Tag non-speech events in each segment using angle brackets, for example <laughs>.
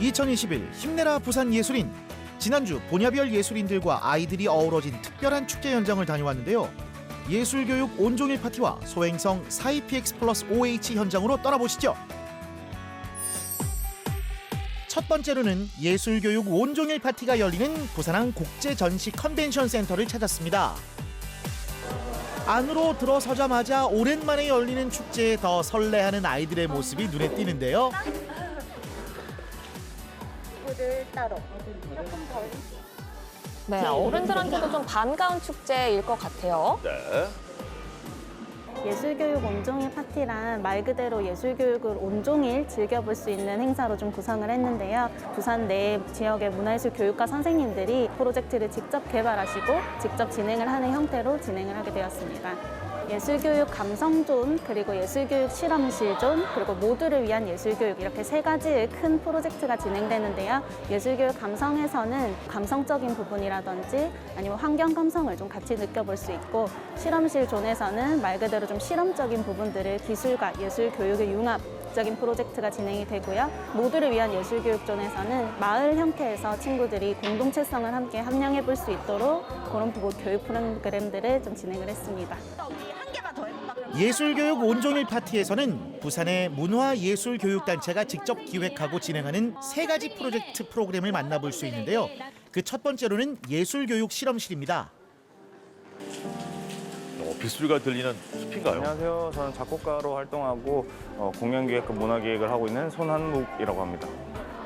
2021 힘내라 부산 예술인 지난주 본야별 예술인들과 아이들이 어우러진 특별한 축제 현장을 다녀왔는데요. 예술교육 온종일 파티와 소행성 42PX 플러스 OH 현장으로 떠나보시죠. 첫 번째로는 예술교육 온종일 파티가 열리는 부산항 국제전시 컨벤션 센터를 찾았습니다. 안으로 들어서자마자 오랜만에 열리는 축제에 더 설레하는 아이들의 모습이 눈에 띄는데요. 물을 따로 조금 덜 네, 어른들한테도 좀 반가운 축제일 것 같아요. 네. 예술교육 온종일 파티란 말 그대로 예술교육을 온종일 즐겨볼 수 있는 행사로 좀 구성을 했는데요. 부산 내 지역의 문화예술 교육과 선생님들이 프로젝트를 직접 개발하시고 직접 진행을 하는 형태로 진행을 하게 되었습니다. 예술교육 감성존, 그리고 예술교육 실험실존, 그리고 모두를 위한 예술교육 이렇게 세 가지의 큰 프로젝트가 진행되는데요. 예술교육 감성에서는 감성적인 부분이라든지 아니면 환경 감성을 좀 같이 느껴볼 수 있고 실험실 존에서는 말 그대로 좀 실험적인 부분들을 기술과 예술 교육의 융합 적인 프로젝트가 진행이 되고요. 모두를 위한 예술 교육 존에서는 마을 형태에서 친구들이 공동체성을 함께 함양해 볼 수 있도록 그런 부- 교육 프로그램들을 좀 진행을 했습니다. 예술교육 온종일 파티에서는 부산의 문화예술교육단체가 직접 기획하고 진행하는 세 가지 프로젝트 프로그램을 만나볼 수 있는데요. 그 첫 번째로는 예술교육 실험실입니다. 어, 빗소리가 들리는 숲인가요? 안녕하세요. 저는 작곡가로 활동하고 어, 공연 기획과 문화 기획을 하고 있는 손한묵이라고 합니다.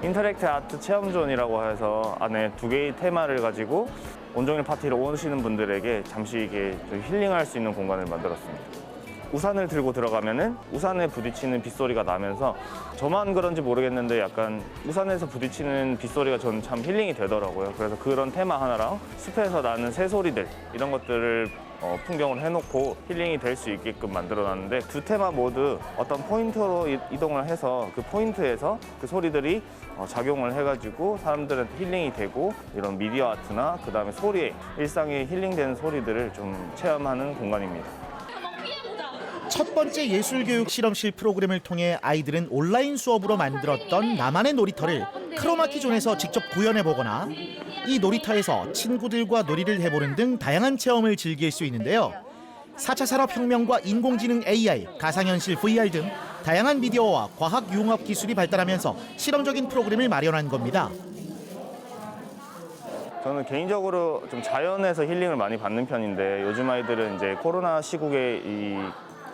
인터랙트 아트 체험존이라고 해서 안에 두 개의 테마를 가지고 온종일 파티를 오시는 분들에게 잠시 이게 좀 힐링할 수 있는 공간을 만들었습니다. 우산을 들고 들어가면은 우산에 부딪히는 빗소리가 나면서 저만 그런지 모르겠는데 약간 우산에서 부딪히는 빗소리가 저는 참 힐링이 되더라고요. 그래서 그런 테마 하나랑 숲에서 나는 새소리들 이런 것들을 어, 풍경을 해놓고 힐링이 될 수 있게끔 만들어놨는데 두 테마 모두 어떤 포인트로 이- 이동을 해서 그 포인트에서 그 소리들이 어, 작용을 해가지고 사람들한테 힐링이 되고 이런 미디어 아트나 그 다음에 소리에 일상에 힐링되는 소리들을 좀 체험하는 공간입니다. 첫 번째 예술교육 실험실 프로그램을 통해 아이들은 온라인 수업으로 만들었던 나만의 놀이터를 크로마키 존에서 직접 구현해 보거나 이 놀이터에서 친구들과 놀이를 해보는 등 다양한 체험을 즐길 수 있는데요. 4차 산업혁명과 인공지능 AI, 가상현실 VR 등 다양한 미디어와 과학 융합 기술이 발달하면서 실험적인 프로그램을 마련한 겁니다. 저는 개인적으로 좀 자연에서 힐링을 많이 받는 편인데 요즘 아이들은 이제 코로나 시국에 이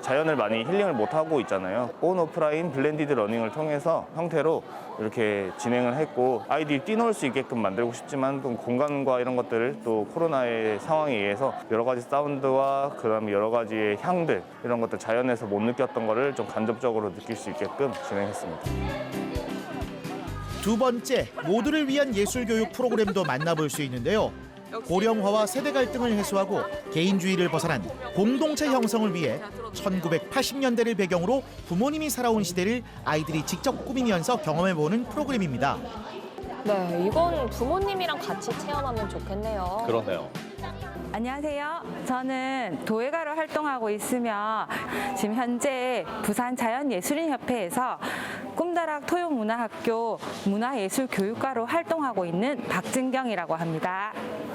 자연을 많이 힐링을 못 하고 있잖아요. 온 오프라인 블렌디드 러닝을 통해서 형태로 이렇게 진행을 했고 아이들이 뛰놀 수 있게끔 만들고 싶지만 또 공간과 이런 것들을 또 코로나의 상황에 의해서 여러 가지 사운드와 그다음에 여러 가지의 향들 이런 것들 자연에서 못 느꼈던 거를 좀 간접적으로 느낄 수 있게끔 진행했습니다. 두 번째, 모두를 위한 예술 교육 프로그램도 만나볼 수 있는데요. 고령화와 세대 갈등을 해소하고 개인주의를 벗어난 공동체 형성을 위해 1980년대를 배경으로 부모님이 살아온 시대를 아이들이 직접 꾸미면서 경험해보는 프로그램입니다. 네, 이건 부모님이랑 같이 체험하면 좋겠네요. 그렇네요. 안녕하세요. 저는 도예가로 활동하고 있으며 지금 현재 부산 자연예술인협회에서 꿈다락 토용문화학교 문화예술교육과로 활동하고 있는 박진경이라고 합니다.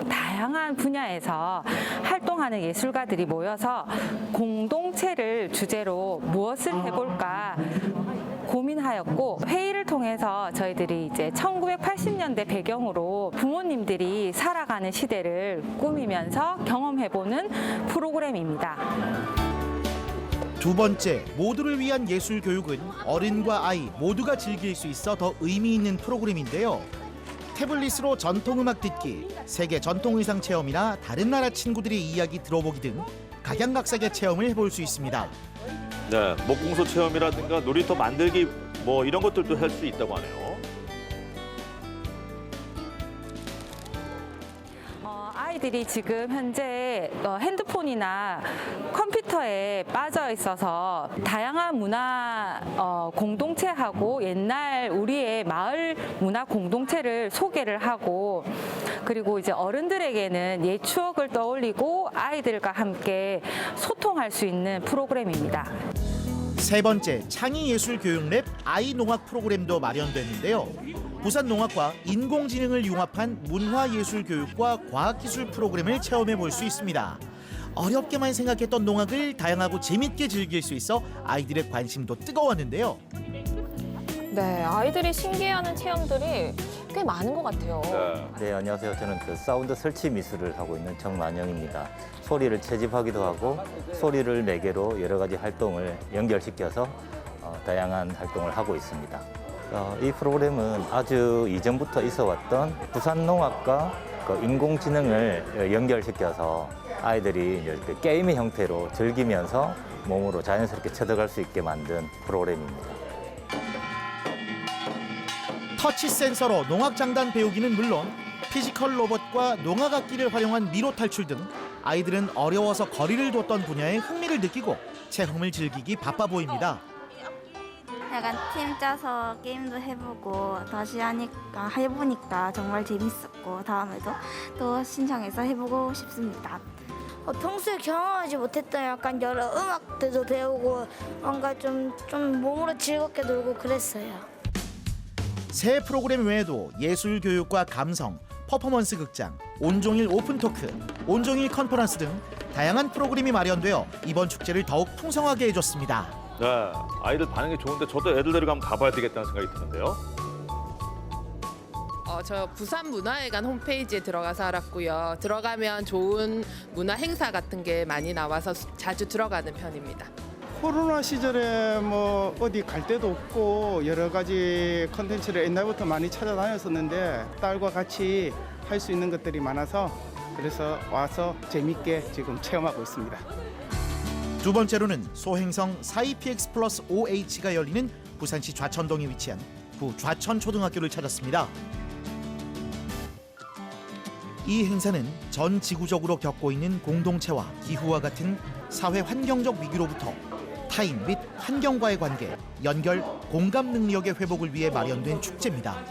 다양한 분야에서 활동하는 예술가들이 모여서 공동체를 주제로 무엇을 해볼까 고민하였고 회의를 통해서 저희들이 이제 1980년대 배경으로 부모님들이 살아가는 시대를 꾸미면서 경험해보는 프로그램입니다. 두 번째, 모두를 위한 예술 교육은 어른과 아이 모두가 즐길 수 있어 더 의미 있는 프로그램인데요. 태블릿으로 전통 음악 듣기, 세계 전통 의상 체험이나 다른 나라 친구들의 이야기 들어보기 등 각양각색의 체험을 해볼 수 있습니다. 네, 목공소 체험이라든가 놀이터 만들기 뭐 이런 것들도 할 수 있다고 하네요. 아이들이 지금 현재 어, 핸드폰이나 컴퓨터에 빠져 있어서 다양한 문화 어, 공동체하고 옛날 우리의 마을 문화 공동체를 소개를 하고 그리고 이제 어른들에게는 옛 추억을 떠올리고 아이들과 함께 소통할 수 있는 프로그램입니다. 세 번째, 창의예술교육랩 아이농악 프로그램도 마련됐는데요. 부산농학과 인공지능을 융합한 문화예술교육과 과학기술 프로그램을 체험해 볼 수 있습니다. 어렵게만 생각했던 농학을 다양하고 재밌게 즐길 수 있어 아이들의 관심도 뜨거웠는데요. 네, 아이들이 신기해하는 체험들이 꽤 많은 것 같아요. 네. 네, 안녕하세요. 저는 그 사운드 설치 미술을 하고 있는 정만영입니다. 소리를 채집하기도 하고 소리를 매개로 여러 가지 활동을 연결시켜서 어, 다양한 활동을 하고 있습니다. 어, 이 프로그램은 아주 이전부터 있어 왔던 부산농학과 그 인공지능을 연결시켜서 아이들이 그 게임의 형태로 즐기면서 몸으로 자연스럽게 쳐들어갈 수 있게 만든 프로그램입니다. 터치 센서로 농악 장단 배우기는 물론 피지컬 로봇과 농악 악기를 활용한 미로 탈출 등 아이들은 어려워서 거리를 뒀던 분야에 흥미를 느끼고 체험을 즐기기 바빠 보입니다. 약간 팀 짜서 게임도 해보고 다시 하니까 해보니까 정말 재밌었고 다음에도 또 신청해서 해보고 싶습니다. 어, 평소에 경험하지 못했던 약간 여러 음악들도 배우고 뭔가 좀, 좀 몸으로 즐겁게 놀고 그랬어요. 새 프로그램 외에도 예술 교육과 감성, 퍼포먼스 극장, 온종일 오픈 토크, 온종일 컨퍼런스 등 다양한 프로그램이 마련되어 이번 축제를 더욱 풍성하게 해줬습니다. 네. 아이들 반응이 좋은데 저도 애들 데리고 한번 가봐야 되겠다는 생각이 드는데요. 어, 저 부산 문화회관 홈페이지에 들어가서 알았고요. 들어가면 좋은 문화 행사 같은 게 많이 나와서 수- 자주 들어가는 편입니다. 코로나 시절에 뭐 어디 갈 데도 없고 여러 가지 컨텐츠를 옛날부터 많이 찾아다녔었는데 딸과 같이 할 수 있는 것들이 많아서 그래서 와서 재밌게 지금 체험하고 있습니다. 두 번째로는 소행성 42PX 플러스 OH가 열리는 부산시 좌천동에 위치한 부 좌천 초등학교를 찾았습니다. 이 행사는 전 지구적으로 겪고 있는 공동체와 기후와 같은 사회 환경적 위기로부터 타인 및 환경과의 관계, 연결, 공감 능력의 회복을 위해 마련된 축제입니다.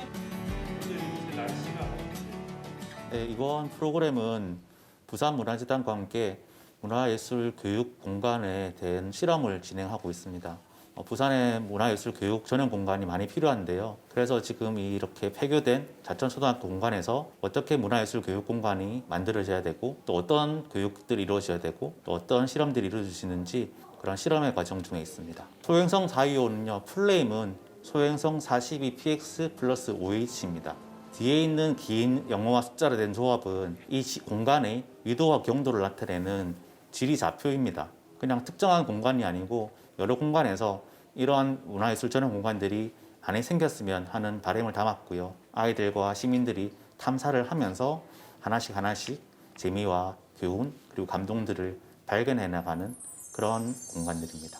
네, 이번 프로그램은 부산문화재단과 함께 문화예술 교육 공간에 대한 실험을 진행하고 있습니다. 어, 부산에 문화예술 교육 전용 공간이 많이 필요한데요. 그래서 지금 이렇게 폐교된 자천초등학교 공간에서 어떻게 문화예술 교육 공간이 만들어져야 되고 또 어떤 교육들이 이루어져야 되고 또 어떤 실험들이 이루어지는지 그런 실험의 과정 중에 있습니다. 소행성 425는요, 풀네임은 소행성 42px 플러스 OH입니다. 뒤에 있는 긴 영어와 숫자로 된 조합은 이 시- 공간의 위도와 경도를 나타내는 지리 좌표입니다. 그냥 특정한 공간이 아니고 여러 공간에서 이러한 문화예술 전용 공간들이 안에 생겼으면 하는 바람을 담았고요. 아이들과 시민들이 탐사를 하면서 하나씩 하나씩 재미와 교훈 그리고 감동들을 발견해 나가는 그런 공간들입니다.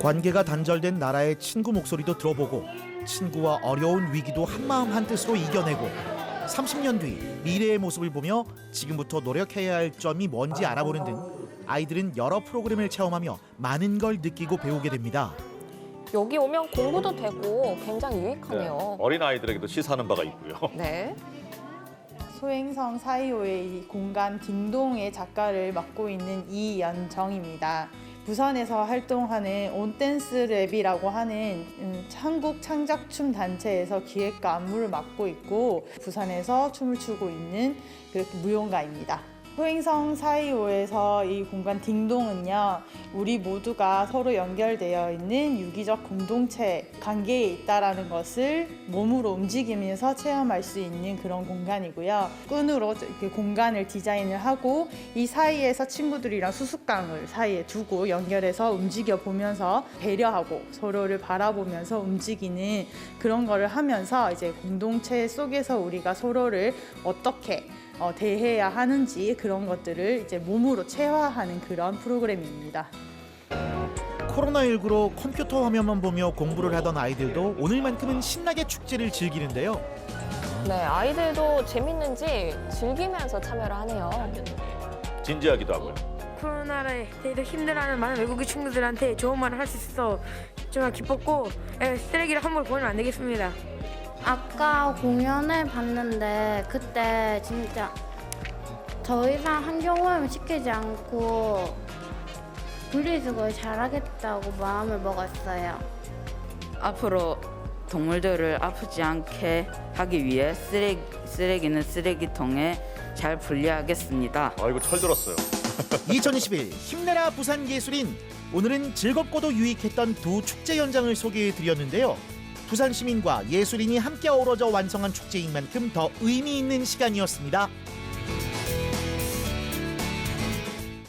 관계가 단절된 나라의 친구 목소리도 들어보고 친구와 어려운 위기도 한마음 한뜻으로 이겨내고 30년 뒤 미래의 모습을 보며 지금부터 노력해야 할 점이 뭔지 알아보는 등 아이들은 여러 프로그램을 체험하며 많은 걸 느끼고 배우게 됩니다. 여기 오면 공부도 되고 굉장히 네. 유익하네요. 어린 아이들에게도 시사하는 바가 있고요. <laughs> 네. 소행성 사이오의 이 공간 딩동의 작가를 맡고 있는 이연정입니다. 부산에서 활동하는 온댄스 랩이라고 하는 음, 한국 창작춤 단체에서 기획과 안무를 맡고 있고 부산에서 춤을 추고 있는 그 무용가입니다. 소행성 사이오에서 이 공간 딩동은요, 우리 모두가 서로 연결되어 있는 유기적 공동체 관계에 있다라는 것을 몸으로 움직이면서 체험할 수 있는 그런 공간이고요. 끈으로 이렇게 공간을 디자인을 하고 이 사이에서 친구들이랑 수수깡을 사이에 두고 연결해서 움직여 보면서 배려하고 서로를 바라보면서 움직이는 그런 거를 하면서 이제 공동체 속에서 우리가 서로를 어떻게 어, 대해야 하는지 그런 것들을 이제 몸으로 체화하는 그런 프로그램입니다. 코로나19로 컴퓨터 화면만 보며 공부를 하던 아이들도 오늘만큼은 신나게 축제를 즐기는데요. 네, 아이들도 재밌는지 즐기면서 참여를 하네요. 진지하기도 하고요. 코로나를 되게 힘들어하는 많은 외국인 친구들한테 좋은 말을 할 수 있어 정말 기뻤고 예, 쓰레기를 함부로 버리면 안 되겠습니다. 아까 공연을 봤는데 그때 진짜 더 이상 환경오염 시키지 않고 분리수거를 잘하겠다고 마음을 먹었어요. 앞으로 동물들을 아프지 않게 하기 위해 쓰레기, 쓰레기는 쓰레기통에 잘 분리하겠습니다. 아 이거 철 들었어요. <laughs> 2021 힘내라 부산 예술인 오늘은 즐겁고도 유익했던 두 축제 현장을 소개해 드렸는데요. 부산 시민과 예술인이 함께 어우러져 완성한 축제인 만큼 더 의미 있는 시간이었습니다.